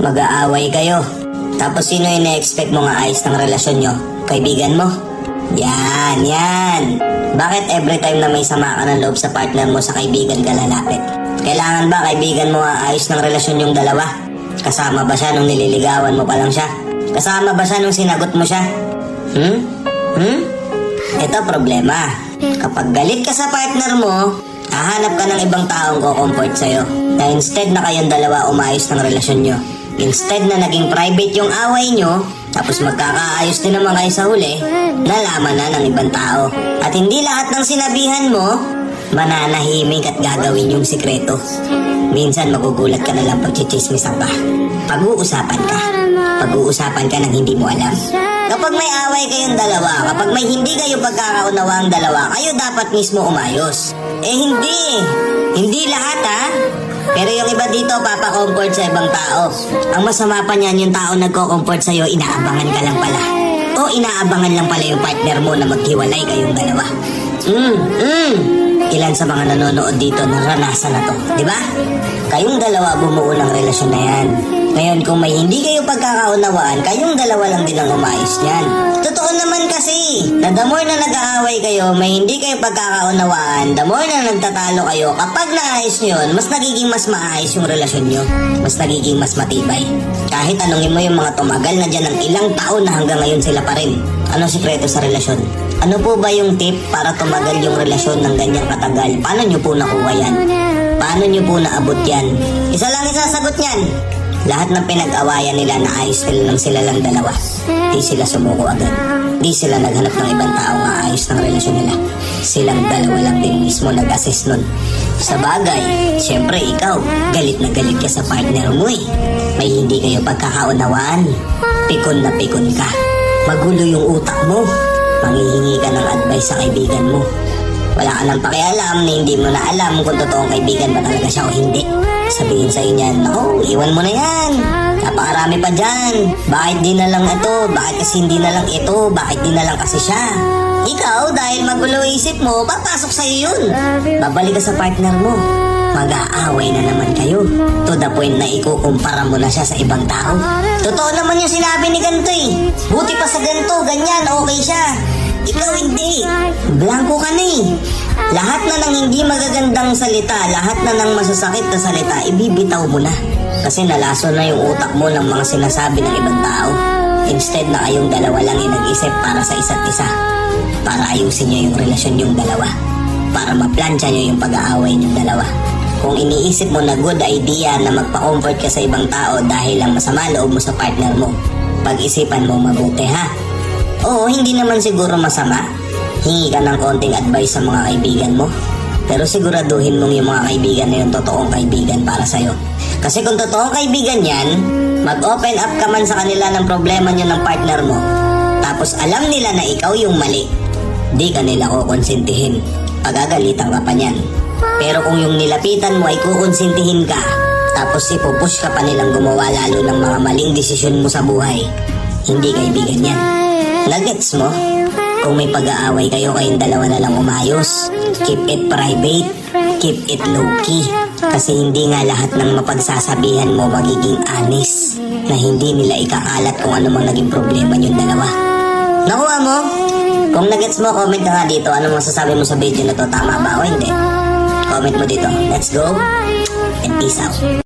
Mag-aaway kayo. Tapos sino yung na-expect mo nga ayos ng relasyon nyo? Kaibigan mo? Yan, yan. Bakit every time na may sama ka ng loob sa partner mo sa kaibigan ka lalapit? Kailangan ba kaibigan mo nga ayos ng relasyon yung dalawa? Kasama ba siya nung nililigawan mo pa lang siya? Kasama ba siya nung sinagot mo siya? Hmm? Hmm? Ito problema. Kapag galit ka sa partner mo, hahanap ka ng ibang taong ko-comfort sa'yo. Na instead na kayong dalawa umayos ng relasyon nyo. Instead na naging private yung away nyo, tapos magkakaayos din naman kayo sa huli, nalaman na ng ibang tao. At hindi lahat ng sinabihan mo, mananahimik at gagawin yung sikreto. Minsan magugulat ka na lang pag chichismisan ka. Pag-uusapan ka. Pag-uusapan ka ng hindi mo alam. Kapag may away kayong dalawa, kapag may hindi kayo pagkakaunawa ang dalawa, kayo dapat mismo umayos. Eh hindi. Hindi lahat ha. Pero yung iba dito, papa-comfort sa ibang tao. Ang masama pa niyan, yung tao nagko-comfort sa'yo, inaabangan ka lang pala. O inaabangan lang pala yung partner mo na maghiwalay kayong dalawa. Mm, mm. Ilan sa mga nanonood dito naranasan na to, di ba? Kayong dalawa bumuo ng relasyon na yan. Ngayon, kung may hindi kayo pagkakaunawaan, kayong dalawa lang din ang umayos niyan. Totoo naman kasi, na the more na nag-aaway kayo, may hindi kayo pagkakaunawaan, the more na nagtatalo kayo, kapag naayos nyo yun, mas nagiging mas maayos yung relasyon nyo. Mas nagiging mas matibay. Kahit tanungin mo yung mga tumagal na dyan ng ilang taon na hanggang ngayon sila pa rin. Ano sikreto sa relasyon? Ano po ba yung tip para tumagal yung relasyon ng ganyang katagal? Paano nyo po nakuha yan? Paano nyo po naabot yan? Isa lang isasagot niyan. Lahat ng pinag-awayan nila na ayos nila lang sila lang dalawa. Di sila sumuko agad. Di sila naghanap ng ibang tao nga ayos ng relasyon nila. Silang dalawa lang din mismo nag-assist nun. Sa bagay, syempre ikaw, galit na galit ka sa partner mo eh. May hindi kayo pagkakaunawaan. Pikon na pikon ka. Magulo yung utak mo. Manghihingi ka ng advice sa kaibigan mo. Wala ka nang pakialam na hindi mo na alam kung totoong kaibigan ba talaga siya o hindi. Sabihin sa niyan, Naku, iwan mo na yan. Napakarami pa dyan. Bakit di na lang ito? Bakit kasi hindi na lang ito? Bakit di na lang kasi siya? Ikaw, dahil magulo isip mo, papasok sa'yo yun. Babalik ka sa partner mo. Mag-aaway na naman kayo. To the point na ikukumpara mo na siya sa ibang tao. Totoo naman yung sinabi ni ganito eh. Buti pa sa ganito, ganyan, okay siya. Ikaw hindi. Blanco ka na eh. Lahat na ng hindi magagandang salita, lahat na ng masasakit na salita, ibibitaw mo na. Kasi nalaso na yung utak mo ng mga sinasabi ng ibang tao. Instead na kayong dalawa lang yung nag-isip para sa isa't isa. Para ayusin niyo yung relasyon yung dalawa. Para maplansya niyo yung pag-aaway yung dalawa. Kung iniisip mo na good idea na magpa-comfort ka sa ibang tao dahil lang masama loob mo sa partner mo, pag-isipan mo mabuti ha. Oo, hindi naman siguro masama. Hingi ka ng konting advice sa mga kaibigan mo. Pero siguraduhin mong yung mga kaibigan na yung totoong kaibigan para sa'yo. Kasi kung totoong kaibigan yan, mag-open up ka man sa kanila ng problema nyo ng partner mo. Tapos alam nila na ikaw yung mali. Di ka nila kukonsintihin. Pagagalitan ka pa niyan. Pero kung yung nilapitan mo ay kukonsintihin ka, tapos ipupush ka pa nilang gumawa lalo ng mga maling desisyon mo sa buhay, hindi kaibigan yan. Nagets mo? Kung may pag-aaway kayo kayong dalawa na lang umayos, keep it private, keep it low-key. Kasi hindi nga lahat ng mapagsasabihan mo magiging honest na hindi nila ikakalat kung ano mang naging problema yung dalawa. Nakuha mo? Kung nagets mo, comment ka nga dito. Ano masasabi mo sa video na to? Tama ba o hindi? Comment mo dito. Let's go and peace out.